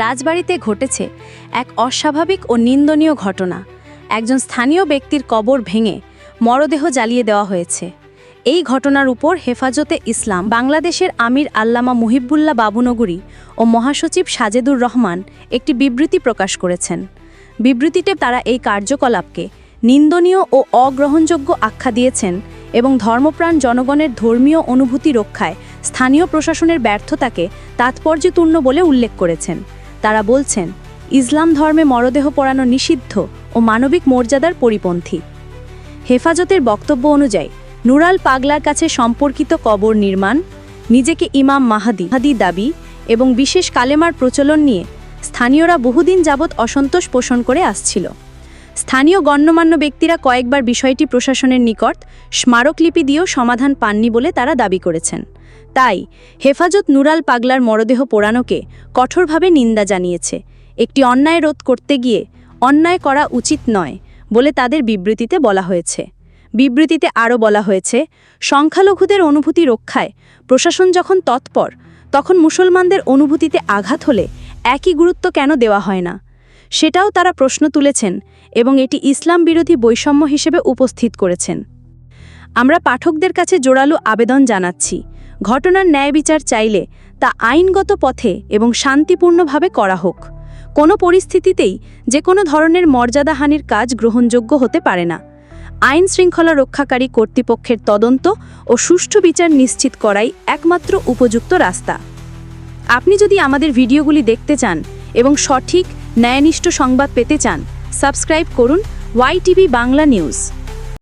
রাজবাড়িতে ঘটেছে এক অস্বাভাবিক ও নিন্দনীয় ঘটনা। একজন স্থানীয় ব্যক্তির কবর ভেঙে মরদেহ জ্বালিয়ে দেওয়া হয়েছে। এই ঘটনার উপর হেফাজতে ইসলাম, বাংলাদেশের আমির আল্লামা মুহিবুল্লাহ বাবুনগরী ও মহাসচিব সাজেদুর রহমান একটি বিবৃতি প্রকাশ করেছেন। বিবৃতিতে তারা এই কার্যকলাপকে নিন্দনীয় ও অগ্রহণযোগ্য আখ্যা দিয়েছেন এবং ধর্মপ্রাণ জনগণের ধর্মীয় অনুভূতি রক্ষায় স্থানীয় প্রশাসনের ব্যর্থতাকে তাৎপর্যপূর্ণ বলে উল্লেখ করেছেন। তারা বলছেন, ইসলাম ধর্মে মরদেহ পড়ানো নিষিদ্ধ ও মানবিক মর্যাদার পরিপন্থী। হেফাজতের বক্তব্য অনুযায়ী, নুরাল পাগলার কাছে সম্পর্কিত কবর নির্মাণ, নিজেকে ইমাম মাহাদি হাদি দাবি এবং বিশেষ কালেমার প্রচলন নিয়ে স্থানীয়রা বহুদিন যাবৎ অসন্তোষ পোষণ করে আসছিল। স্থানীয় গণ্যমান্য ব্যক্তিরা কয়েকবার বিষয়টি প্রশাসনের নিকট স্মারকলিপি দিয়েও সমাধান পাননি বলে তারা দাবি করেছেন। তাই হেফাজত নুরাল পাগলার মরদেহ পোড়ানোকে কঠোরভাবে নিন্দা জানিয়েছে। একটি অন্যায় রোধ করতে গিয়ে অন্যায় করা উচিত নয় বলে তাদের বিবৃতিতে বলা হয়েছে। বিবৃতিতে আরও বলা হয়েছে, সংখ্যালঘুদের অনুভূতি রক্ষায় প্রশাসন যখন তৎপর, তখন মুসলমানদের অনুভূতিতে আঘাত হলে একই গুরুত্ব কেন দেওয়া হয় না? সেটাও তারা প্রশ্ন তুলেছেন এবং এটি ইসলাম বিরোধী বৈষম্য হিসেবে উপস্থিত করেছেন। আমরা পাঠকদের কাছে জোরালো আবেদন জানাচ্ছি, ঘটনার ন্যায় বিচার চাইলে তা আইনগত পথে এবং শান্তিপূর্ণভাবে করা হোক। কোনো পরিস্থিতিতেই যে কোনো ধরনের মর্যাদাহানির কাজ গ্রহণযোগ্য হতে পারে না। আইন শৃঙ্খলা রক্ষাকারী কর্তৃপক্ষের তদন্ত ও সুষ্ঠু বিচার নিশ্চিত করাই একমাত্র উপযুক্ত রাস্তা। আপনি যদি আমাদের ভিডিওগুলি দেখতে চান এবং সঠিক, ন্যায়নিষ্ঠ সংবাদ পেতে চান সাবস্ক্রাইব করুন ওয়াইটিভি বাংলা নিউজ